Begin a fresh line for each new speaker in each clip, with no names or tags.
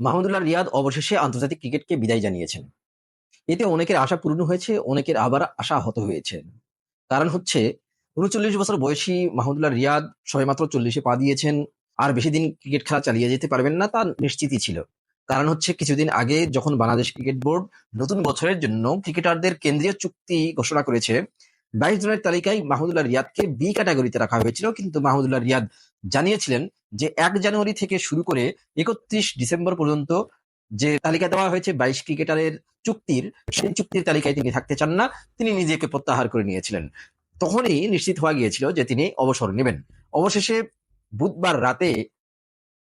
মাহমুদুল্লাহ রিয়াদ অবশেষে আন্তর্জাতিক ক্রিকেটকে বিদায় জানিয়েছেন। এতে অনেকের আশা পূর্ণ হয়েছে, অনেকের আবার আশা হত হয়েছে। কারণ হচ্ছে, উনচল্লিশ বছর বয়সী মাহমুদুল্লাহ রিয়াদ সবেমাত্র চল্লিশে পা দিয়েছেন, আর বেশি দিন ক্রিকেট খেলা চালিয়ে যেতে পারবেন না তা নিশ্চিতই ছিল। কারণ হচ্ছে, কিছুদিন আগে যখন বাংলাদেশ ক্রিকেট বোর্ড নতুন বছরের জন্য ক্রিকেটারদের কেন্দ্রীয় চুক্তি ঘোষণা করেছে, বাইশ জনের তালিকায় মাহমুদুল্লাহ রিয়াদকে বি ক্যাটাগরিতে রাখা হয়েছিল। কিন্তু মাহমুদুল্লাহ রিয়াদ জানিয়েছিলেন যে এক জানুয়ারি থেকে শুরু করে একত্রিশ ডিসেম্বর পর্যন্ত যে তালিকা দেওয়া হয়েছে বাইশ ক্রিকেটারের চুক্তির, সেই চুক্তির তালিকায় তিনি থাকতে চান না, তিনি নিজেকে প্রত্যাহার করে নিয়েছিলেন। তখনই নিশ্চিত হওয়া গিয়েছিল যে তিনি অবসর নেবেন। অবশেষে বুধবার রাতে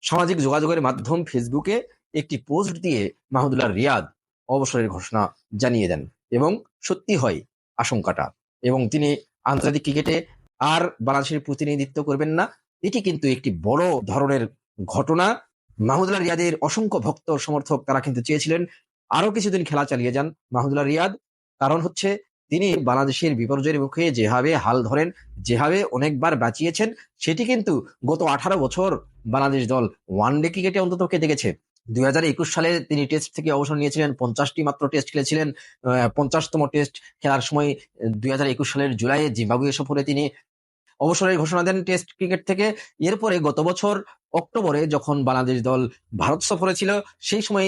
সামাজিক যোগাযোগের মাধ্যম ফেসবুকে একটি পোস্ট দিয়ে মাহমুদুল্লাহ রিয়াদ অবসরের ঘোষণা জানিয়ে দেন এবং সত্যি হয় আশঙ্কাটা। এবং তিনি আন্তর্জাতিক ক্রিকেটে আর বাংলাদেশের প্রতিনিধিত্ব করবেন না এটি কিন্তু একটি বড় ধরনের ঘটনা। মাহমুদুল্লাহ রিয়াদের অসংখ্য ভক্ত সমর্থক তারা কিন্তু চেয়েছিলেন আরও কিছুদিন খেলা চালিয়ে যান মাহমুদুল্লাহ রিয়াদ। কারণ হচ্ছে তিনি বাংলাদেশের বিপর্যয়ের মুখে যেভাবে হাল ধরেন, যেভাবে অনেকবার বাঁচিয়েছেন, সেটি কিন্তু গত আঠারো বছর বাংলাদেশ দল ওয়ান ডে ক্রিকেটে অন্তত কেটে গেছে দুই হাজার একুশ সালে তিনি টেস্ট থেকে অবসর নিয়েছিলেন, পঞ্চাশটি মাত্র টেস্ট খেলেছিলেন পঞ্চাশতম টেস্ট খেলার সময়, দুই হাজার একুশ সালের জুলাইয়ে জিম্বাবুয়ে সফরে তিনি অবসরের ঘোষণা দেন টেস্ট ক্রিকেট থেকে। এরপরে গত বছর অক্টোবরে যখন বাংলাদেশ দল ভারত সফরে ছিল, সেই সময়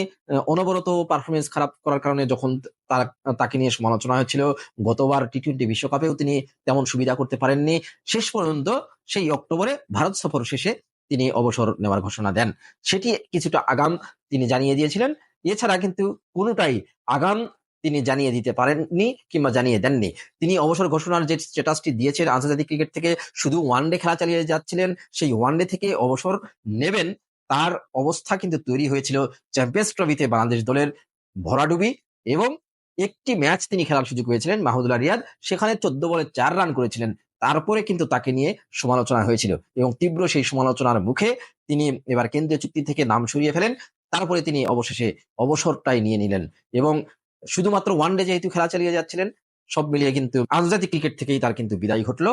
অনবরত পারফরমেন্স খারাপ করার কারণে যখন তার, তাকে নিয়ে সমালোচনা হয়েছিল, গতবার টি টোয়েন্টি বিশ্বকাপেও তিনি তেমন সুবিধা করতে পারেননি। শেষ পর্যন্ত সেই অক্টোবরে ভারত সফর শেষে তিনি অবসর নেওয়ার ঘোষণা দেন। সেটি কিছুটা আগাম তিনি জানিয়ে দিয়েছিলেন। এছাড়া কিন্তু কোনোটাই আগাম তিনি জানিয়ে দিতে পারেননি কিংবা জানিয়ে দেননি। তিনি অবসর ঘোষণার যে স্ট্যাটাসটি দিয়েছেন আন্তর্জাতিক ক্রিকেট থেকে, শুধু ওয়ানডে খেলা চালিয়ে যাচ্ছিলেন, সেই ওয়ানডে থেকে অবসর নেবেন। তার অবস্থা কিন্তু তৈরি হয়েছিল চ্যাম্পিয়ন্স ট্রফিতে বাংলাদেশ দলের ভরাডুবি এবং একটি ম্যাচ তিনি খেলার সুযোগ পেয়েছিলেন মাহমুদুল্লাহ রিয়াদ। সেখানে চোদ্দ বলে চার রান করেছিলেন। তারপরে কিন্তু তাকে নিয়ে সমালোচনা হয়েছিল এবং তীব্র সেই সমালোচনার মুখে তিনি এবার কেন্দ্রীয় চুক্তি থেকে নাম সরিয়ে ফেলেন। তারপরে তিনি অবশেষে অবসরটাই নিয়ে নিলেন এবং শুধুমাত্র ওয়ানডে যেহেতু খেলা চালিয়ে যাচ্ছিলেন, সব মিলিয়ে কিন্তু আন্তর্জাতিক ক্রিকেট থেকেই তার কিন্তু বিদায় ঘটলো।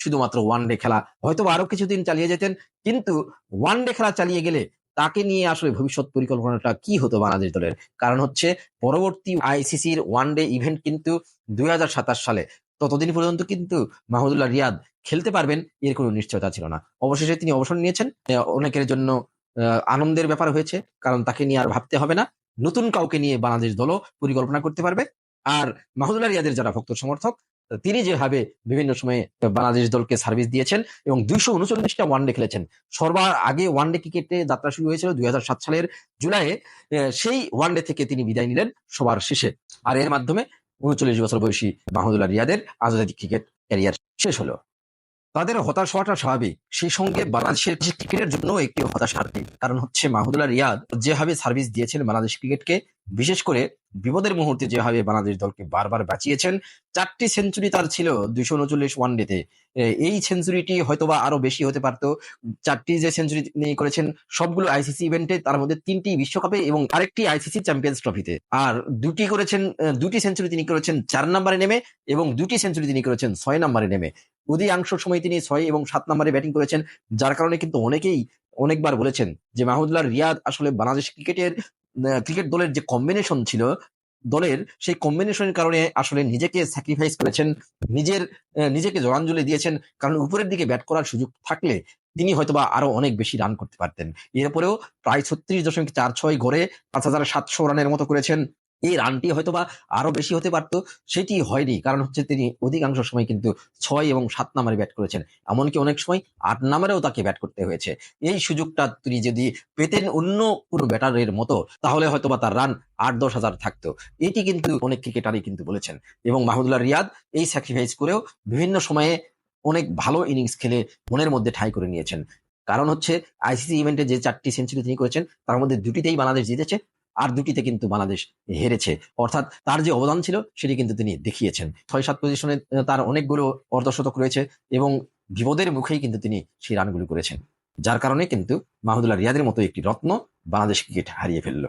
শুধুমাত্র ওয়ানডে খেলা। হয়তো আরও কিছুদিন চালিয়ে যেতেন, কিন্তু ওয়ানডে খেলা চালিয়ে গেলে তাকে নিয়ে আসলে ভবিষ্যৎ পরিকল্পনাটা কি হতো বাংলাদেশ দলের? কারণ হচ্ছে পরবর্তী আইসিসির ওয়ান ডে ইভেন্ট কিন্তু দুই হাজার সাতাশ সালে। ততদিন পর্যন্ত কিন্তু মাহমুদুল্লাহ রিয়াদ খেলতে পারবেন, এর কোনো নিশ্চয়তা ছিল না। অবশেষে তিনি অবসর নিয়েছেন। অনেকের জন্য আনন্দের ব্যাপার হয়েছে, কারণ তাকে নিয়ে আর ভাবতে হবে না। নতুন কাউকে নিয়ে বাংলাদেশ দলও পরিকল্পনা করতে পারবে। আর মাহমুদুল্লাহ রিয়াদের যারা ভক্ত সমর্থক, তিনি যেভাবে বিভিন্ন সময়ে বাংলাদেশ দলকে সার্ভিস দিয়েছেন এবং দুইশো উনচল্লিশটা ওয়ানডে খেলেছেন, সর্বার আগে ওয়ানডে ক্রিকেটে যাত্রা শুরু হয়েছিল দুই হাজার সাত সালের জুলাইয়ে সেই ওয়ানডে থেকে তিনি বিদায় নিলেন সবার শেষে। আর এর মাধ্যমে উনচল্লিশ বছর বয়সী মাহমুদুল্লাহ রিয়াদের আন্তর্জাতিক ক্রিকেট ক্যারিয়ার শেষ হলো। তাদের হতাশ হওয়াটা স্বাভাবিক। সেই সঙ্গে বাংলাদেশের ক্রিকেটের জন্য একটি হতাশ কারণ হচ্ছে মাহমুদুল্লাহ রিয়াদ যেভাবে সার্ভিস দিয়েছেন বাংলাদেশ ক্রিকেটকে, বিশেষ করে বিপদের মুহূর্তে যেভাবে বাংলাদেশ দলকে বারবার বাঁচিয়েছেন, চারটি সেঞ্চুরি তার ছিল দুইশো উনচল্লিশ ওয়ানডেতে এই সেঞ্চুরিটি হয়তোবা আরও বেশি হতে পারত। চারটি যে সেঞ্চুরি করেছেন, সবগুলো আইসিসি ইভেন্টে তার মধ্যে তিনটি বিশ্বকাপে এবং আরেকটি আইসিসি চ্যাম্পিয়ন্স ট্রফিতে। আর দুটি করেছেন দুটি সেঞ্চুরি তিনি করেছেন চার নম্বরে নেমে এবং দুটি সেঞ্চুরি তিনি করেছেন ছয় নম্বরে নেমে। অধিকাংশ সময় তিনি ছয় এবং সাত নম্বরে ব্যাটিং করেছেন। যার কারণে কিন্তু অনেকেই অনেকবার বলেছেন যে মাহমুদুল্লাহ রিয়াদ আসলে বাংলাদেশ ক্রিকেটের ক্রিকেট দলের যে কম্বিনেশন ছিল, দলের সেই কম্বিনেশনের কারণে আসলে নিজেকে স্যাক্রিফাইস করেছেন, নিজের নিজেকে জোরাঞ্জলি দিয়েছেন। কারণ উপরের দিকে ব্যাট করার সুযোগ থাকলে তিনি হয়তোবা আরও অনেক বেশি রান করতে পারতেন। এরপরেও প্রায় ছত্রিশ দশমিক চার ছয় গড়ে পাঁচ হাজার সাতশো রানের মতো করেছেন। এই রানটি হয়তো বা আরও বেশি হতে পারত, সেটি হয়নি, কারণ হচ্ছে তিনি অধিকাংশ সময় কিন্তু ছয় এবং সাত নাম্বারে ব্যাট করেছেন। এমনকি অনেক সময় আট নাম্বারেও তাকে ব্যাট করতে হয়েছে। এই সুযোগটা তিনি যদি পেতেন অন্য কোনো ব্যাটারের মতো, তাহলে হয়তো বা তার রান আট দশ হাজার থাকতো। এটি কিন্তু অনেক ক্রিকেটারই কিন্তু বলেছেন। এবং মাহমুদুল্লাহ রিয়াদ এই স্যাক্রিফাইস করেও বিভিন্ন সময়ে অনেক ভালো ইনিংস খেলে মনের মধ্যে ঠাঁই করে নিয়েছেন। কারণ হচ্ছে আইসিসি ইভেন্টে যে চারটি সেঞ্চুরি তিনি করেছেন, তার মধ্যে দুটিতেই বাংলাদেশ জিতেছে আর দুটিতে কিন্তু বাংলাদেশ হেরেছে। অর্থাৎ তার যে অবদান ছিল, সেটি কিন্তু তিনি দেখিয়েছেন। ছয় সাত পজিশনে তার অনেকগুলো অর্ধশতক রয়েছে এবং বিপদের মুখেই কিন্তু তিনি সেই রানগুলো করেছেন। যার কারণে কিন্তু মাহমুদুল্লাহ রিয়াদের মতো একটি রত্ন বাংলাদেশ ক্রিকেট হারিয়ে ফেলল।